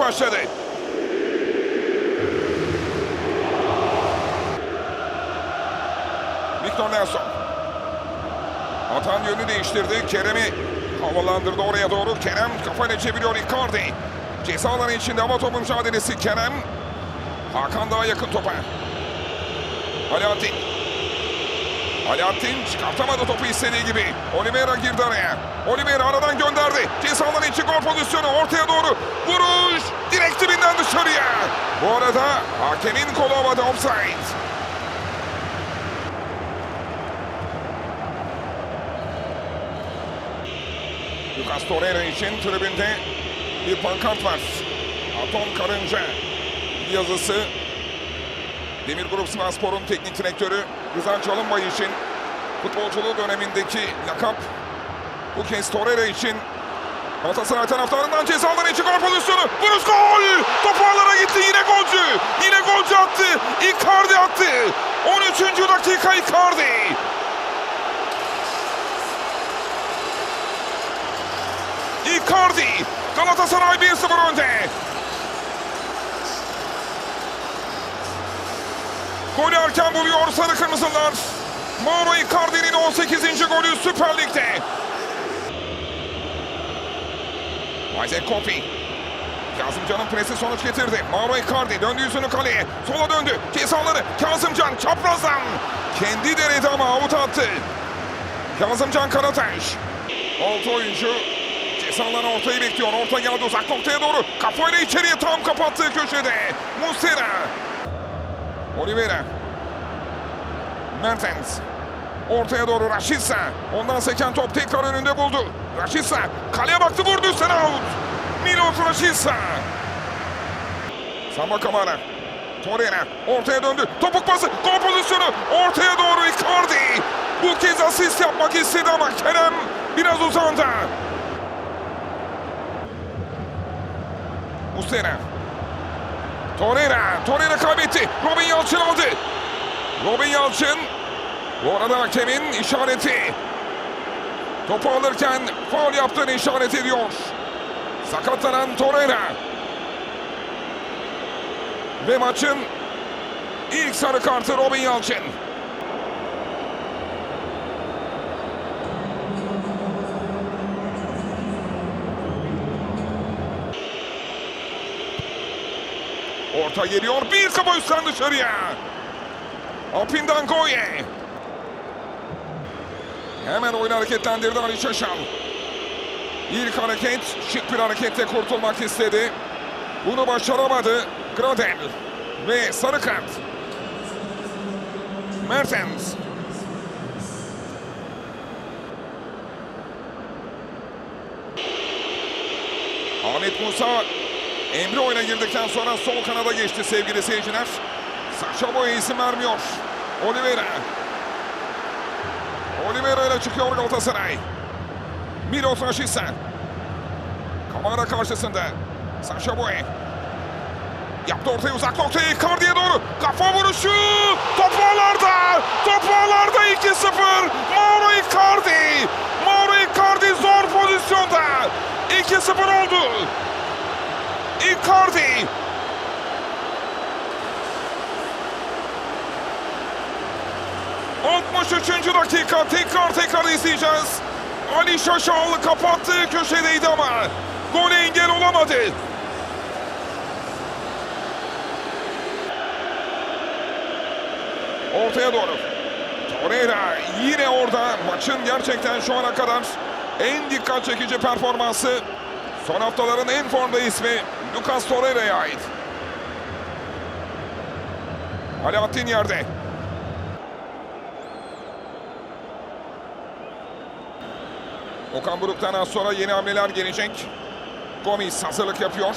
başladı. Victor Nelson. Atan yönü değiştirdi. Kerem'i havalandırdı oraya doğru. Kerem kafayla çeviriyor Icardi. Ceza alanı içinde hava topu mücadelesi Kerem. Hakan daha yakın topa. Alaaddin. Alaaddin çıkartamadı topu istediği gibi. Oliveira girdi araya. Oliveira aradan gönderdi. Ceza alanı içi gol pozisyonu ortaya doğru. Vuruş direkt dibinden dışarıya. Bu arada hakemin kolu havada offside. Lucas Torreira için tribünde bir pankart var. Atom Karınca yazısı. Demir Grup Spor'un teknik direktörü Rıza Çalınbay için futbolculuğu dönemindeki lakap bu kez Torreira için Galatasaray taraftarından ceza alanı içi gol pozisyonu. Vuruş gol! Topu ağlara gitti yine golcü. Yine golcü attı. Icardi attı. 13. dakika Icardi. Icardi. Galatasaray 1-0 önde. Golü erken buluyor Sarı Kırmızılar. Mauro Icardi'nin 18. golü Süper Lig'de. Isaac Kopi. Kazımcan'ın presi sonuç getirdi. Mauro Icardi döndü yüzünü kaleye. Sola döndü. Cezaları Kazımcan çaprazdan. Kendi denedi ama avut attı. Kazımcan Karataş. Altı oyuncu cezalarına ortayı bekliyor. Orta geldi uzak noktaya doğru. Kafayla içeriye tam kapattığı köşede. Muslera. Oliveira. Mertens. Ortaya doğru Raşitsa. Ondan seken top tekrar önünde buldu. Raşitsa kaleye baktı vurdu sen out. Milos Raşitsa. Samba Kamara. Torreira ortaya döndü. Topuk pası. Gol pozisyonu. Ortaya doğru Icardi. Bu kez asist yapmak istedi ama Kerem biraz uzandı. Muslera. Torreira. Torreira kaybetti. Robin Yalçın aldı. Robin Yalçın. Bu arada hakemin işareti. Topu alırken faul yaptığını işaret ediyor. Sakatlanan Torreira. Ve maçın ilk sarı kartı Robin Yalçın. Orta geliyor. Bir kafa üstten dışarıya. Apindan Goye. Hemen oyunu hareketlendirdi Ali Şaşal. İlk hareket şık bir hareketle kurtulmak istedi. Bunu başaramadı Gradel. Ve sarı kart. Mertens. Ahmet Musa Emre oyuna girdikten sonra sol kanada geçti sevgili seyirciler. Saşa Boya isim vermiyor. Oliveira. Oliveira ile çıkıyor Galatasaray. Milos Raşitsa. Kamara karşısında. Saşa Boy. Yaptı ortaya uzak noktaya Icardi'ye doğru. Kafa vuruşu. Top ağlarda. Top ağlarda 2-0. Mauro Icardi. Mauro Icardi zor pozisyonda. 2-0 oldu. Icardi. ...63. dakika tekrar tekrar izleyeceğiz. Ali Şaşal kapattığı köşedeydi ama... ...gole engel olamadı. Ortaya doğru. Torreira yine orada maçın gerçekten şu ana kadar en dikkat çekici performansı son haftaların en formda ismi Lucas Torreira'ya ait. Alaaddin yerde. Okan Buruk'tan az sonra yeni hamleler gelecek. Gomis hazırlık yapıyor.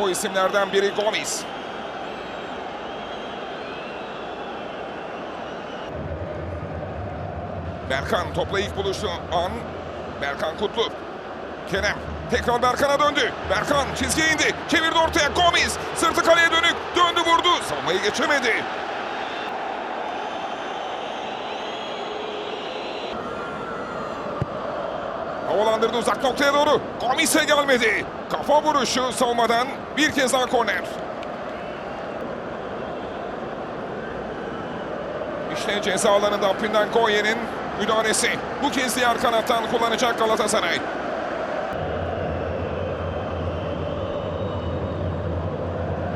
O isimlerden biri Gomis. Berkan topla ilk buluştu an. Berkan Kutlu. Kerem tekrar Berkan'a döndü. Berkan çizgiye indi. Çevirdi ortaya Gomis. Sırtı kaleye dönük. Döndü vurdu. Savunmayı geçemedi. Havalandırdı uzak noktaya doğru. Gomis'e gelmedi. Kafa vuruşu savunmadan bir kez daha korner. İşte ceza alanında Pindankoye'nin müdahalesi. Bu kez diğer kanattan kullanacak Galatasaray.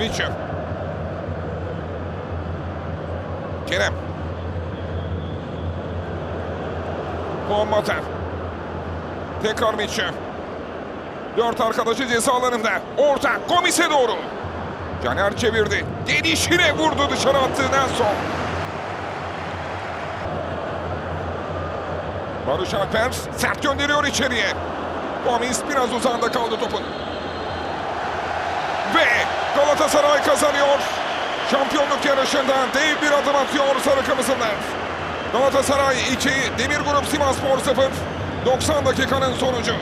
Mitchell. Kerem. Muhammad'a. Tekrar Mitchell. Dört arkadaşı ceza alanında. Orta Gomis'e doğru. Caner çevirdi. Gelişine vurdu dışarı attı Nelson. Barış Alper sert gönderiyor içeriye. Gomis biraz uzağında kaldı topun. Ve Galatasaray kazanıyor. Şampiyonluk yarışında dev bir adım atıyor Sarı Kırmızılar. Galatasaray 2, Demir Grup Sivasspor 0. 90 dakikanın sonucu.